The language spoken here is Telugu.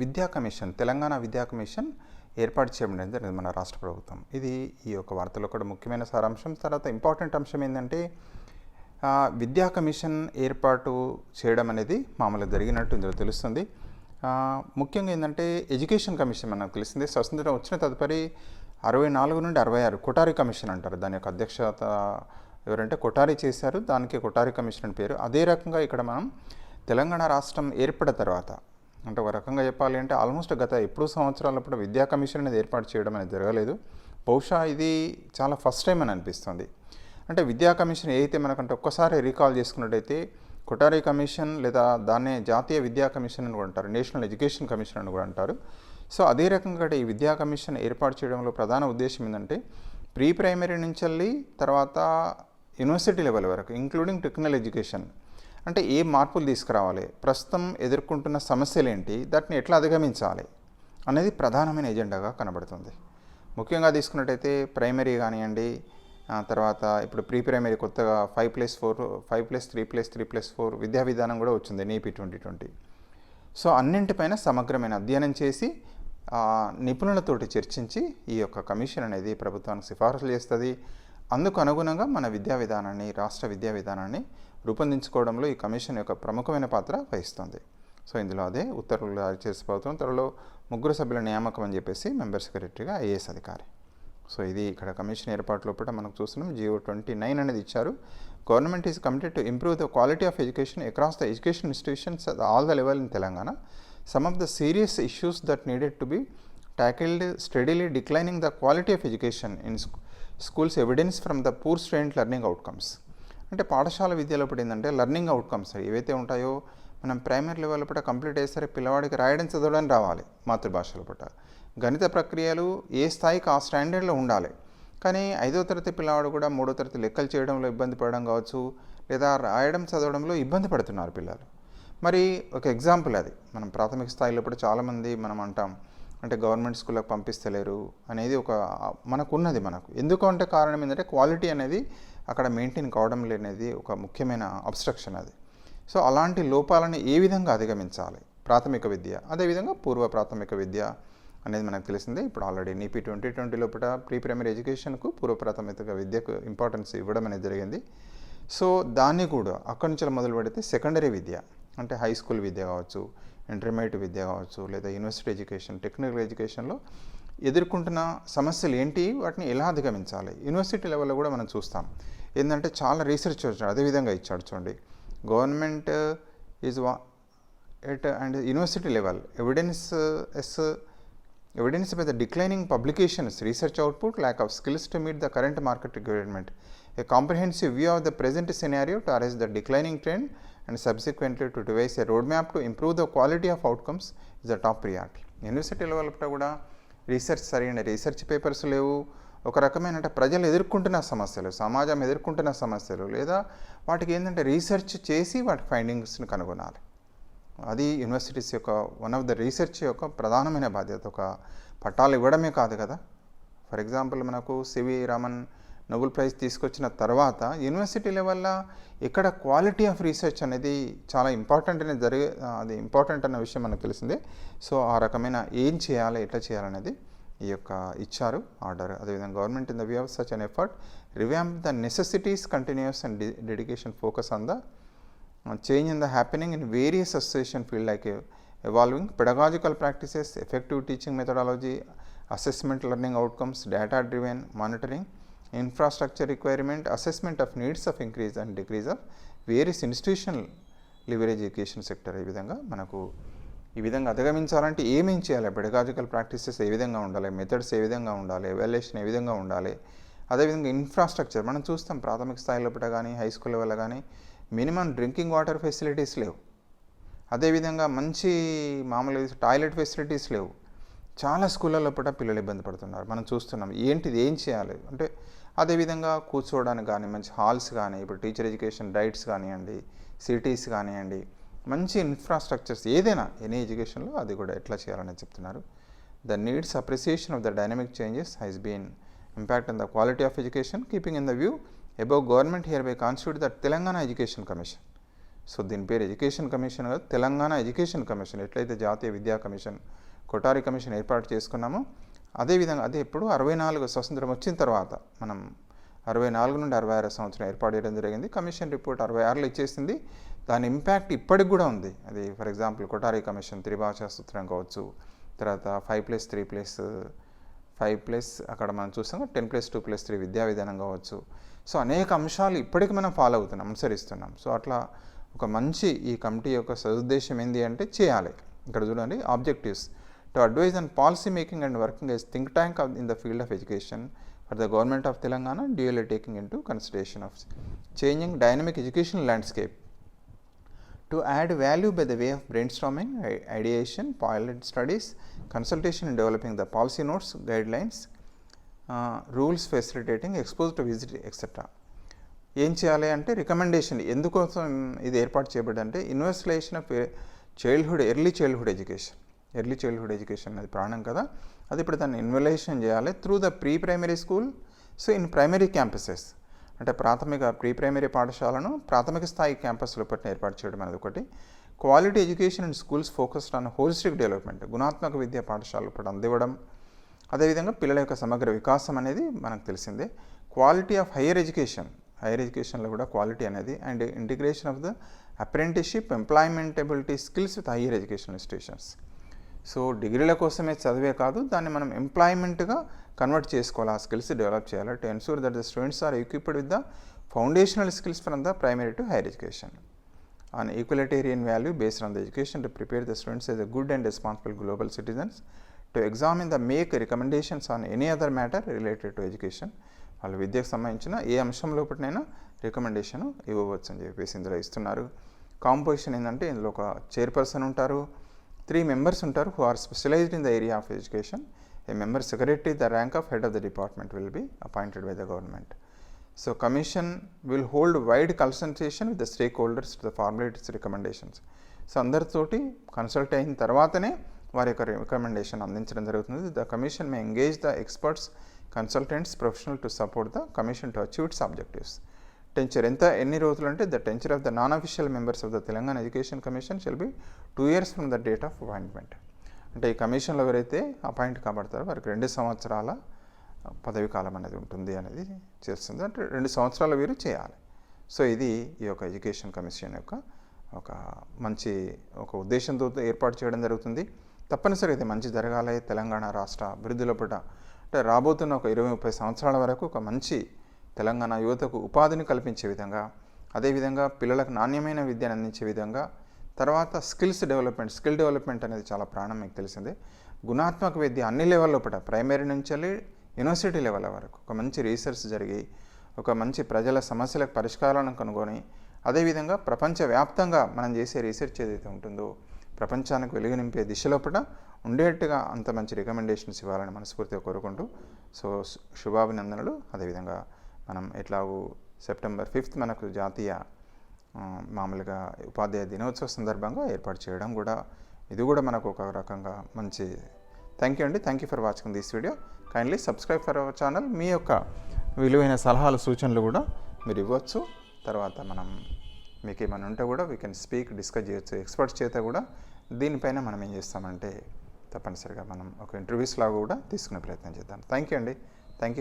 విద్యా కమిషన్ తెలంగాణ విద్యా కమిషన్ ఏర్పాటు చేయడం జరిగింది మన రాష్ట్ర ప్రభుత్వం. ఇది ఈ యొక్క వార్తలో కూడా ముఖ్యమైన సారాంశం. తర్వాత ఇంపార్టెంట్ అంశం ఏంటంటే విద్యా కమిషన్ ఏర్పాటు చేయడం అనేది మామూలుగా జరిగినట్టు ఇందులో తెలుస్తుంది. ముఖ్యంగా ఏంటంటే ఎడ్యుకేషన్ కమిషన్ మనకు తెలిసింది. స్వతంత్రం వచ్చిన తదుపరి అరవై నాలుగు నుండి అరవై ఆరు కొటారి కమిషన్ అంటారు. దాని యొక్క అధ్యక్షత ఎవరంటే కొటారి చేశారు. దానికి కొటారి కమిషన్ అని పేరు. అదే రకంగా ఇక్కడ మనం తెలంగాణ రాష్ట్రం ఏర్పడిన తర్వాత అంటే ఒక రకంగా చెప్పాలి అంటే ఆల్మోస్ట్ గత ఎప్పుడు సంవత్సరాలప్పుడు విద్యా కమిషన్ అనేది ఏర్పాటు చేయడం అనేది జరగలేదు. బహుశా ఇది చాలా ఫస్ట్ టైం అని అనిపిస్తుంది. అంటే విద్యా కమిషన్ ఏదైతే మనకంటే ఒక్కసారి రీకాల్ చేసుకున్నట్టయితే కొటారి కమిషన్ లేదా దాన్నే జాతీయ విద్యా కమిషన్ అని కూడా అంటారు. నేషనల్ ఎడ్యుకేషన్ కమిషన్ అని కూడా అంటారు. సో అదే రకంగా ఈ విద్యా కమిషన్ ఏర్పాటు చేయడంలో ప్రధాన ఉద్దేశం ఏంటంటే ప్రీ ప్రైమరీ నుంచి వెళ్ళి తర్వాత యూనివర్సిటీ లెవెల్ వరకు ఇంక్లూడింగ్ టెక్నికల్ ఎడ్యుకేషన్ అంటే ఏ మార్పులు తీసుకురావాలి? ప్రస్తుతం ఎదుర్కొంటున్న సమస్యలు ఏంటి దాటిని ఎట్లా అధిగమించాలి? అనేది ప్రధానమైన ఎజెండాగా కనబడుతుంది. ముఖ్యంగా తీసుకున్నట్టయితే ప్రైమరీ కానివ్వండి తర్వాత ఇప్పుడు ప్రీ ప్రైమరీ కొత్తగా five plus four five plus three plus three plus four విద్యా విధానం కూడా వచ్చింది నీపీ ట్వంటీ ట్వంటీ. సో అన్నింటిపైన సమగ్రమైన అధ్యయనం చేసి నిపుణులతోటి చర్చించి ఈ యొక్క కమిషన్ అనేది ప్రభుత్వానికి సిఫార్సులు చేస్తుంది. అందుకు అనుగుణంగా మన విద్యా విధానాన్ని రాష్ట్ర విద్యా విధానాన్ని రూపొందించుకోవడంలో ఈ కమిషన్ యొక్క ప్రముఖమైన పాత్ర వహిస్తుంది. సో ఇందులో అదే ఉత్తర్వులు జారీ చేసి ప్రభుత్వం త్వరలో ముగ్గురు సభ్యుల నియామకం అని చెప్పేసి మెంబర్ సెక్రటరీగా ఐఏఎస్ అధికారి. సో ఇది ఇక్కడ కమిషన్ ఏర్పాటు లోపల మనకు చూస్తున్నాం. జియో ట్వంటీ నైన్ అనేది ఇచ్చారు. Government is committed to improve the quality of education across the education institutions all the level in Telangana. Some of the serious issues that needed to be tackled steadily declining the quality of education in schools evidence from the poor student learning outcomes అంటే పాఠశాల విద్యలో ఇప్పుడు ఏంటంటే లెర్నింగ్ అవుట్కమ్స్ ఏవైతే ఉంటాయో మనం ప్రైమరీ లెవెల్ పూట కంప్లీట్ అయ్యేసరికి పిల్లవాడికి రాయడం చదవడం రావాలి మాతృభాషలో పూట. గణిత ప్రక్రియలు ఏ స్థాయికి ఆ స్టాండర్డ్లో ఉండాలి. కానీ ఐదో తరగతి పిల్లవాడు కూడా మూడో తరగతి లెక్కలు చేయడంలో ఇబ్బంది పడడం కావచ్చు లేదా రాయడం చదవడంలో ఇబ్బంది పడుతున్నారు పిల్లలు. మరి ఒక ఎగ్జాంపుల్ అది. మనం ప్రాథమిక స్థాయిలో కూడా చాలామంది మనం అంటాం అంటే గవర్నమెంట్ స్కూళ్ళకి పంపిస్తలేరు అనేది ఒక మనకున్నది మనకు. ఎందుకు అంటే కారణం ఏంటంటే క్వాలిటీ అనేది అక్కడ మెయింటైన్ కావడం లేనిది ఒక ముఖ్యమైన అబ్స్ట్రక్షన్ అది. సో అలాంటి లోపాలను ఏ విధంగా అధిగమించాలి? ప్రాథమిక విద్య. అదేవిధంగా పూర్వ ప్రాథమిక విద్య అనేది మనకు తెలిసిందే. ఇప్పుడు ఆల్రెడీ నీపీ ట్వంటీ ట్వంటీ లోపల ప్రీ ప్రైమరీ ఎడ్యుకేషన్కు పూర్వ ప్రాథమిక విద్యకు ఇంపార్టెన్స్ ఇవ్వడం అనేది జరిగింది. సో దాన్ని కూడా అక్కడి నుంచి మొదలు పెడితే సెకండరీ విద్య అంటే హై స్కూల్ విద్య కావచ్చు ఇంటర్మీడియట్ విద్య కావచ్చు లేదా యూనివర్సిటీ ఎడ్యుకేషన్ టెక్నికల్ ఎడ్యుకేషన్లో ఎదుర్కొంటున్న సమస్యలు ఏంటి? వాటిని ఎలా అధిగమించాలి? యూనివర్సిటీ లెవెల్లో కూడా మనం చూస్తాం. ఏంటంటే చాలా రీసెర్చ్ వచ్చాడు అదేవిధంగా ఇచ్చాడు చూడండి. గవర్నమెంట్ ఈజ్ వా at and university level evidence as evidence పెద్ద declining publications research output lack of skills to meet the current market requirement a comprehensive view of the present scenario to arrest the declining trend and subsequently to devise a roadmap to improve the quality of outcomes is the top priority. University level కూడా రీసెర్చ్ సరైన రీసెర్చ్ పేపర్స్ లేవు. ఒక రకమైన అంటే ప్రజలు ఎదుర్కొంటున్న సమస్యలు సమాజం ఎదుర్కొంటున్న సమస్యలు లేదా వాటికి ఏంటంటే రీసెర్చ్ చేసి వాటి ఫైండింగ్స్ని కనుగొనాలి. అది యూనివర్సిటీస్ యొక్క వన్ ఆఫ్ ద రీసెర్చ్ యొక్క ప్రధానమైన బాధ్యత. ఒక పట్టాలు ఇవ్వడమే కాదు కదా. ఫర్ ఎగ్జాంపుల్ మనకు C V Raman Nobel prize తీసుకొచ్చిన తర్వాత యూనివర్సిటీ లెవెల్లో ఇక్కడ క్వాలిటీ ఆఫ్ రీసెర్చ్ అనేది చాలా ఇంపార్టెంట్ అనేది జరిగే అది ఇంపార్టెంట్ అన్న విషయం మనకు తెలిసిందే. సో ఆ రకమైన ఏం చేయాలి ఎట్లా చేయాలనేది ఈ యొక్క ఇచ్చారు ఆర్డర్ అదేవిధంగా government in the view of such an effort review the necessities continues and dedication focus on the change in the happening in various association field like evolving pedagogical practices effective teaching methodology assessment learning outcomes data driven monitoring infrastructure requirement, assessment of needs of increase and decrease of various institutional leverage education sector ఈ విధంగా మనకు ఈ విధంగా అధిగమించాలంటే ఏమేం చేయాలి? పెడగాజికల్ ప్రాక్టీసెస్ ఏ విధంగా ఉండాలి? మెథడ్స్ ఏ విధంగా ఉండాలి? ఎవాల్యుయేషన్ ఏ విధంగా ఉండాలి? అదేవిధంగా ఇన్ఫ్రాస్ట్రక్చర్ మనం చూస్తాం ప్రాథమిక స్థాయిలో పూట కానీ హై స్కూల్ లెవెల్ కానీ మినిమం డ్రింకింగ్ వాటర్ ఫెసిలిటీస్ లేవు. అదేవిధంగా మంచి మామూలు టాయిలెట్ ఫెసిలిటీస్ లేవు. చాలా స్కూళ్ళల్లో పూట పిల్లలు ఇబ్బంది పడుతున్నారు. మనం చూస్తున్నాం ఏంటిది ఏం చేయాలి? అంటే అదేవిధంగా కూర్చోవడానికి కానీ మంచి హాల్స్ కానీ ఇప్పుడు టీచర్ ఎడ్యుకేషన్ డైట్స్ కానివ్వండి సిటీస్ కానివ్వండి మంచి ఇన్ఫ్రాస్ట్రక్చర్స్ ఏదైనా ఎనీ ఎడ్యుకేషన్లో అది కూడా ఎట్లా చేయాలని చెప్తున్నారు. The needs appreciation of the dynamic changes has been impact on the quality of education keeping in the view above government hereby constitute the Telangana education commission. So దీని పేరు ఎడ్యుకేషన్ కమిషన్ కాదు తెలంగాణ ఎడ్యుకేషన్ కమిషన్. ఎట్లయితే జాతీయ విద్యా కమిషన్ కొటారి కమిషన్ ఏర్పాటు చేసుకున్నామో అదేవిధంగా అదే ఇప్పుడు అరవై నాలుగు స్వతంత్రం వచ్చిన తర్వాత మనం అరవై నాలుగు నుండి అరవై ఆరు సంవత్సరం ఏర్పాటు చేయడం జరిగింది. కమిషన్ రిపోర్ట్ అరవై ఆరులో ఇచ్చేసింది. దాని ఇంపాక్ట్ ఇప్పటికి కూడా ఉంది. అది ఫర్ ఎగ్జాంపుల్ కొటారి కమిషన్ త్రిభాషా సూత్రం కావచ్చు తర్వాత five plus three plus five plus అక్కడ మనం చూస్తాం ten plus two plus three విద్యా విధానం కావచ్చు. సో అనేక అంశాలు ఇప్పటికి మనం ఫాలో అవుతున్నాం అనుసరిస్తున్నాం. సో అట్లా ఒక మంచి ఈ కమిటీ యొక్క సదుద్దేశం ఏంటి అంటే చేయాలి. ఇక్కడ చూడండి objectives. To advise and policy making and working as think tank of in the field of education for the government of Telangana dual taking into consideration of changing dynamic education landscape to add value by the way of brainstorming, i- ideation pilot studies consultation in developing the policy notes, guidelines, uh, rules facilitating, exposed to visit, etc. ఏం చేయాలి అంటే రికమెండేషన్ ఎందుకోసం ఇది ఏర్పాటు చేయబడ్డంటే investigation of childhood early childhood education early childhood education అది ప్రాణం కదా. అది ఇప్పుడు దాన్ని ఇన్వలేషన్ చేయాలి through the pre primary school so in primary campuses అంటే ప్రాథమిక ప్రీ ప్రైమరీ పాఠశాలను ప్రాథమిక స్థాయి క్యాంపస్లో పట్టిన ఏర్పాటు చేయడం అనేది ఒకటి. Quality education and schools focused on holistic development గుణాత్మక విద్యా పాఠశాలలు ఇప్పుడు అందివ్వడం. అదేవిధంగా పిల్లల యొక్క సమగ్ర వికాసం అనేది మనకు తెలిసిందే. Quality of higher education higher ఎడ్యుకేషన్లో కూడా క్వాలిటీ అనేది and integration of the apprenticeship employability skills with higher education institutions so డిగ్రీల కోసమే చదివే కాదు దాన్ని మనం ఎంప్లాయ్మెంట్గా కన్వర్ట్ చేసుకోవాలి ఆ స్కిల్స్ డెవలప్ చేయాలి. To ensure that the students are equipped with the foundational skills from the primary to higher education on equalitarian value based on the education to prepare the students as a good and responsible global citizens to examine the make recommendations on any other matter related to education వాళ్ళ విద్యకు సంబంధించిన ఏ అంశం లోపలనైనా రికమెండేషన్ ఇవ్వవచ్చు అని చెప్పేసి ఇందులో ఇస్తున్నారు. కాంపోజిషన్ ఏంటంటే ఇందులో ఒక చైర్పర్సన్ ఉంటారు. త్రీ మెంబర్స్ ఉంటారు who are specialized in the area of education a member secretary the rank of head of the department will be appointed by the government so commission will hold wide consultation with the stakeholders to the formulate its recommendations so అందరితోటి కన్సల్ట్ అయిన తర్వాతనే వారి యొక్క రికమెండేషన్ అందించడం జరుగుతుంది the commission may engage the experts consultants professional to support the commission to achieve its objectives టెన్చర్ ఎంత ఎన్ని రోజులు అంటే the tenure of the non official members of the Telangana education commission shall be two years from the date of appointment. అంటే ఈ కమిషన్లో ఎవరైతే అపాయింట్ కాబడతారో వారికి రెండు సంవత్సరాల పదవి కాలం అనేది ఉంటుంది అనేది చేస్తుంది. అంటే రెండు సంవత్సరాలు వీరు చేయాలి. సో ఇది ఈ యొక్క ఎడ్యుకేషన్ కమిషన్ యొక్క ఒక మంచి ఒక ఉద్దేశంతో ఏర్పాటు చేయడం జరుగుతుంది. తప్పనిసరిగా ఇది మంచి జరగాలి. తెలంగాణ రాష్ట్ర అభివృద్ధిలో పూట అంటే రాబోతున్న ఒక ఇరవై ముప్పై సంవత్సరాల వరకు ఒక మంచి తెలంగాణ యువతకు ఉపాధిని కల్పించే విధంగా అదేవిధంగా పిల్లలకు నాణ్యమైన విద్యను అందించే విధంగా తర్వాత స్కిల్స్ డెవలప్మెంట్ స్కిల్ డెవలప్మెంట్ అనేది చాలా ప్రాణం మీకు తెలిసిందే. గుణాత్మక విద్య అన్ని లెవెల్లో పట ప్రైమరీ నుంచి వెళ్ళి యూనివర్సిటీ లెవెల్ వరకు ఒక మంచి రీసెర్చ్ జరిగి ఒక మంచి ప్రజల సమస్యలకు పరిష్కారాలను కనుగొని అదేవిధంగా ప్రపంచవ్యాప్తంగా మనం చేసే రీసెర్చ్ ఏదైతే ఉంటుందో ప్రపంచానికి వెలుగు నింపే దిశలోపట ఉండేట్టుగా అంత మంచి రికమెండేషన్స్ ఇవ్వాలని మనస్ఫూర్తిగా కోరుకుంటూ సో శుభాభినందనలు. అదేవిధంగా మనం ఎట్లాగూ సెప్టెంబర్ ఫిఫ్త్ మనకు జాతీయ మామూలుగా ఉపాధ్యాయ దినోత్సవ సందర్భంగా ఏర్పాటు చేయడం కూడా ఇది కూడా మనకు ఒక రకంగా మంచి థ్యాంక్ యూ అండి. Thank you for watching this video kindly subscribe for our channel మీ యొక్క విలువైన సలహాలు సూచనలు కూడా మీరు ఇవ్వచ్చు. తర్వాత మనం మీకు ఏమైనా ఉంటే కూడా వీ కెన్ స్పీక్ డిస్కస్ చేయొచ్చు. ఎక్స్పర్ట్స్ చేత కూడా దీనిపైన మనం ఏం చేస్తామంటే తప్పనిసరిగా మనం ఒక ఇంటర్వ్యూస్ లాగా కూడా తీసుకునే ప్రయత్నం చేద్దాం. థ్యాంక్ యూ అండి. Thank you